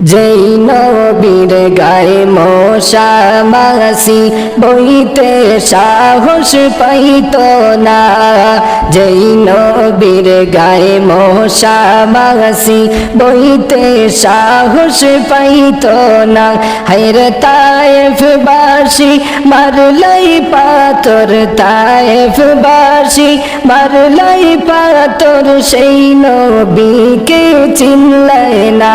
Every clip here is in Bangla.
যেই নবীর গায়ে মশা মাসি বইতে সাহস পাইত না। যেই নবীর গায়ে মশা মাসি বইতে সাহস পাইত না। হাইর তায়েফ বাসি, মারলাই পাথর তায়েফ বাসি, মারলাই পাথর সেই নবীকে চিনলাই না।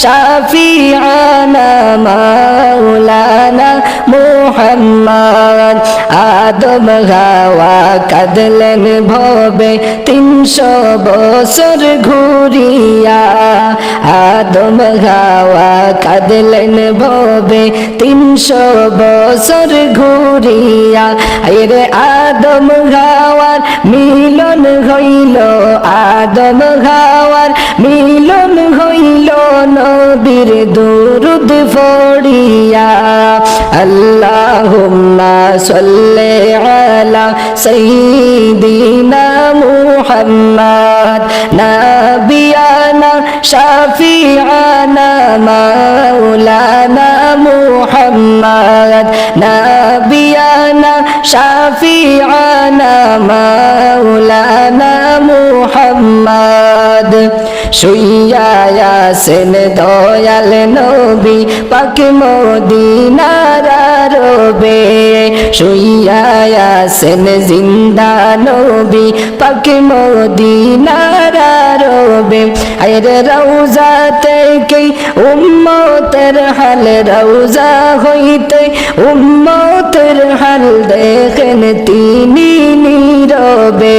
শাফিআনা মাওলানা মুহাম্মদ আদম হাওয়া কাঁদলেন ভবে তিনশো বছর ঘুরিয়া আদম হাওয়া কাঁদলেন ভবে তিনশো বছর ঘুরিয়া রে আদম হাওয়ার মিলন হইল আদম হাওয়ার মিলন হইল নবীর দুরুদ ফড়িয়া। আল্লাহুম্মা সাল্লি আলা সাইয়্যিদিনা মুহাম্মদ। নাবিয়ানা শাফিআনা মাওলানা মুহাম্মদ। নাবিয়ানা শাফিআনা মাওলানা শুইয়া আছেন দয়াল নবী পাক মদিনার রবে শুইয়া আছেন জিন্দা নবী পাক মদিনার রবে আরে রওজা থেকে উম্মতের হাল রওজা হইতে উম্মতের হাল দেখেন তিনি নীরবে।